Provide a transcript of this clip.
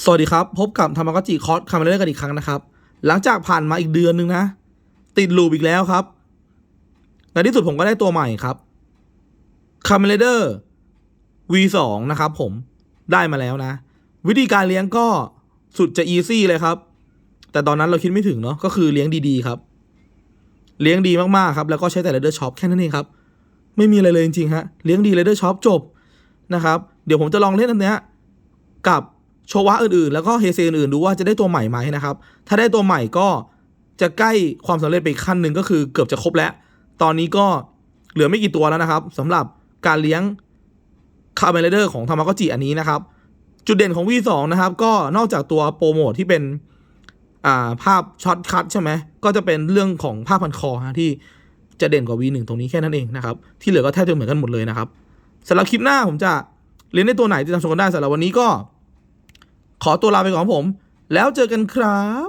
สวัสดีครับ พบกับธรรมกจิคอร์สคาเมเลอร์กันอีกครั้งนะครับ หลังจากผ่านมาอีกเดือนหนึ่งนะ ติดลูปอีกแล้วครับ ในที่สุดผมก็ได้ตัวใหม่ครับคาเมเลอร์ V2 นะครับผมได้มาแล้วนะ วิธีการเลี้ยงก็สุดจะอีซี่เลยครับ แต่ตอนนั้นเราคิดไม่ถึงเนาะก็คือเลี้ยงดีๆครับ เลี้ยงดีมากๆครับ แล้วก็ใช้แต่เรเดอร์ช็อปแค่นั้นเองครับ ไม่มีอะไรเลยจริงๆฮะเลี้ยงดีเรเดอร์ช็อปจบนะครับ เดี๋ยวผมจะลองเล่นอันเนี้ยกับ โชวะอื่นๆ แล้วก็เฮเซอื่นๆดูว่าจะได้ตัวใหม่ไหมนะครับ ถ้าได้ตัวใหม่ก็จะใกล้ความสำเร็จไปอีกขั้นหนึ่งก็คือเกือบจะครบแล้ว ตอนนี้ก็เหลือไม่กี่ตัวแล้วนะครับสำหรับการเลี้ยงคาร์เมเลเดอร์ของธรรมกจิอันนี้นะครับ จุดเด่นของ V2 นะครับ ก็นอกจากตัวโปรโมทที่เป็นาภาพช็อตคัทใช่ไหมก็จะเป็นเรื่องของภาพพันคอฮะที่จะเด่นกว่า V1 ตรงนี้แค่นั้นเองนะครับ ที่เหลือก็แทบจะเหมือนกันหมดเลยนะครับสำหรับคลิปหน้าผมจะเรียนได้ตัวไหนติดตามชมกันได้สำหรับวันนี้ก็ ขอตัวลาไปก่อนผม แล้วเจอกันครับ